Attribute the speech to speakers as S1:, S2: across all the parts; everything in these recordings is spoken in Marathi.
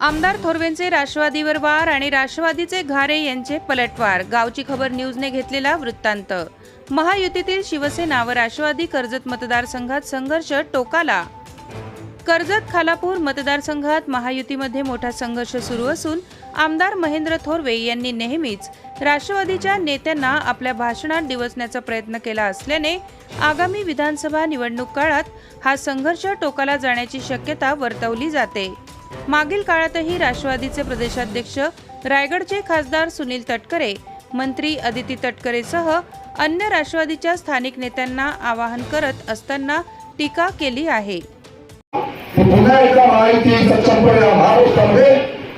S1: आमदार थोरवेंचे राष्ट्रवादीवर वार आणि राष्ट्रवादीचे घारे यांचे पलटवार. गावची खबर न्यूजने घेतलेला वृत्तांत. महायुतीतील शिवसेना व राष्ट्रवादी कर्जत मतदारसंघात संघर्ष टोकाला. कर्जत खालापूर मतदारसंघात महायुतीमध्ये मोठा संघर्ष सुरू असून आमदार महेंद्र थोरवे यांनी नेहमीच राष्ट्रवादीच्या नेत्यांना आपल्या भाषणात डिवचण्याचा प्रयत्न केला असल्याने आगामी विधानसभा निवडणूक काळात हा संघर्ष टोकाला जाण्याची शक्यता वर्तवली जाते. मागील काळातही राष्ट्रवादीचे प्रदेशाध्यक्ष रायगडचे खासदार सुनील तटकरे मंत्री अदिती तटकरेसह अन्य राष्ट्रवादीच्या स्थानिक नेत्यांना आवाहन करत असताना टीका केली आहे.
S2: पुन्हा एकदा महायुती सक्षमपणे या महाराष्ट्रामध्ये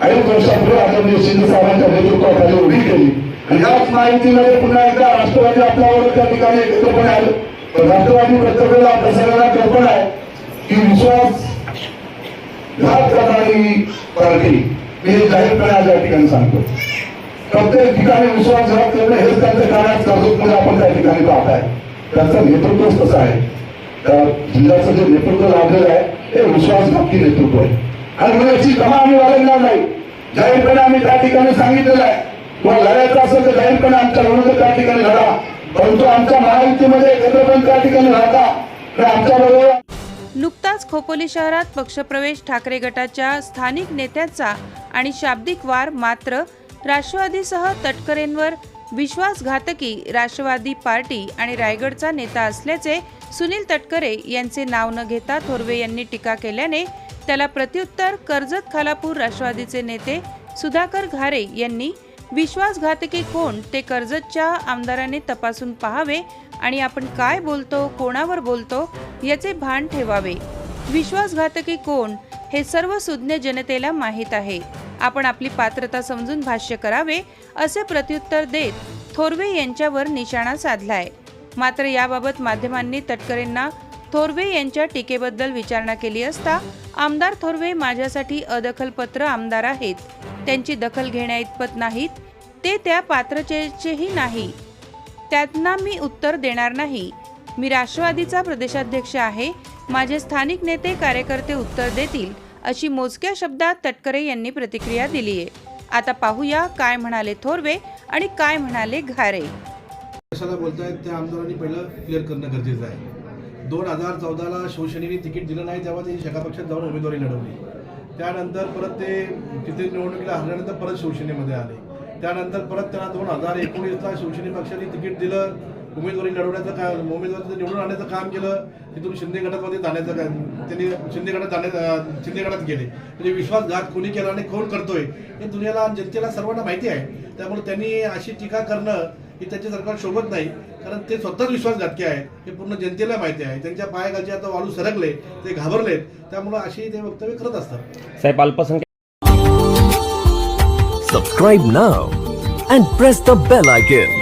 S2: अनेक वर्षापूर्वी आदरणीय शिंदे साहेबांच्या नेतृत्वाखाली उभी केली. आणि याच माहितीमध्ये पुन्हा एकदा राष्ट्रवादी आपल्यावर त्या ठिकाणी एकत्रपणे आलं. पण राष्ट्रवादी प्रत्येकाला आपल्या सगळ्यांना कल्पना आहे की विश्वास घात करणारी पार्टी मी हे जाहीरपणे आज या ठिकाणी सांगतो. प्रत्येक ठिकाणी विश्वासघात करणं हेच त्यांचं कारण कर्जतमध्ये आपण त्या ठिकाणी पाहत आहे त्यांचं नेतृत्वच कसं आहे. त्या जिल्ह्याचं जे नेतृत्व लाभलेलं आहे हे विश्वासघाती नेतृत्व आहे आणि म्हणून याची कमा आम्ही वाढवणार नाही. जाहीरपणे आम्ही त्या ठिकाणी सांगितलेलं आहे. किंवा लढायचं असेल तर जाहीरपणे आमच्या विरुद्ध त्या ठिकाणी लढा. परंतु आमच्या महायुतीमध्ये एकत्रपण त्या ठिकाणी राहता. तर आमच्या बरोबर
S1: नुकताच खोपोली शहरात पक्षप्रवेश ठाकरे गटाच्या स्थानिक नेत्याचा आणि शाब्दिक वार मात्र राष्ट्रवादीसह तटकरेंवर विश्वासघातकी राष्ट्रवादी पार्टी आणि रायगडचा नेता असल्याचे सुनील तटकरे यांचे नाव न घेता थोरवे यांनी टीका केल्याने त्याला प्रत्युत्तर कर्जत खालापूर राष्ट्रवादीचे नेते सुधाकर घारे यांनी विश्वासघातकी कोण ते कर्जतच्या आमदाराने तपासून पाहावे आणि आपण काय बोलतो कोणावर बोलतो याचे भान ठेवावे. विश्वासघातकी कोण हे सर्व सुज्ञ जनतेला माहीत आहे. आपण आपली पात्रता समजून भाष्य करावे असे प्रत्युत्तर देत थोरवे यांच्यावर निशाणा साधलाय. मात्र याबाबत माध्यमांनी तटकरेंना थोरवे यांच्या टीकेबद्दल विचारणा केली असता आमदार थोरवे माझ्यासाठी अदखलपत्र आमदार आहेत. त्यांची दखल घेण्याइतपत नाहीत ते त्या पात्रतेचेही नाही. त्यांना मी उत्तर देणार नाही. मी राष्ट्रवादीचा प्रदेशाध्यक्ष आहे माझे स्थानिक नेते कार्यकर्ते उत्तर देतील अशी मोजक्या शब्दात तटकरे यांनी प्रतिक्रिया दिली आहे. आता पाहूया काय म्हणाले थोरवे आणि काय म्हणाले घारे.
S3: कशाला बोलतायत? त्या आमदारांनी पहिलं क्लिअर करणं गरजेचं आहे. दोन हजार चौदाला शिवसेनेने तिकीट दिलं नाही तेव्हा त्यांनी शका पक्षात जाऊन उमेदवारी लढवली. त्यानंतर परत ते तिथे निवडणुकीला हरल्यानंतर परत शिवसेनेमध्ये आले. त्यानंतर परत त्यांना दोन हजार एकोणीसला शिवसेने पक्षाने तिकीट दिलं. उमेदवारी लढवण्याचं काम उमेदवारी निवडून आणण्याचं काम केलं तिथून शिंदे गटामध्ये जाण्याचं काम त्यांनी शिंदे गटात जाण्यात शिंदे गटात गेले. म्हणजे विश्वासघात कोणी केला आणि कोण करतोय हे दुनियाला जनतेला सर्वांना माहिती आहे. त्यामुळे त्यांनी अशी टीका करणं ही त्यांच्या सरकार शोभत नाही कारण ते स्वतःच विश्वासघातकी आहे हे पूर्ण जनतेला माहिती आहे. त्यांच्या पायाखालचे आता वाळू सरकले ते घाबरलेत. त्यामुळे अशी ते वक्तव्य करत असतात.
S4: साहेब अल्पसंख्याक
S5: Subscribe now and press the bell icon.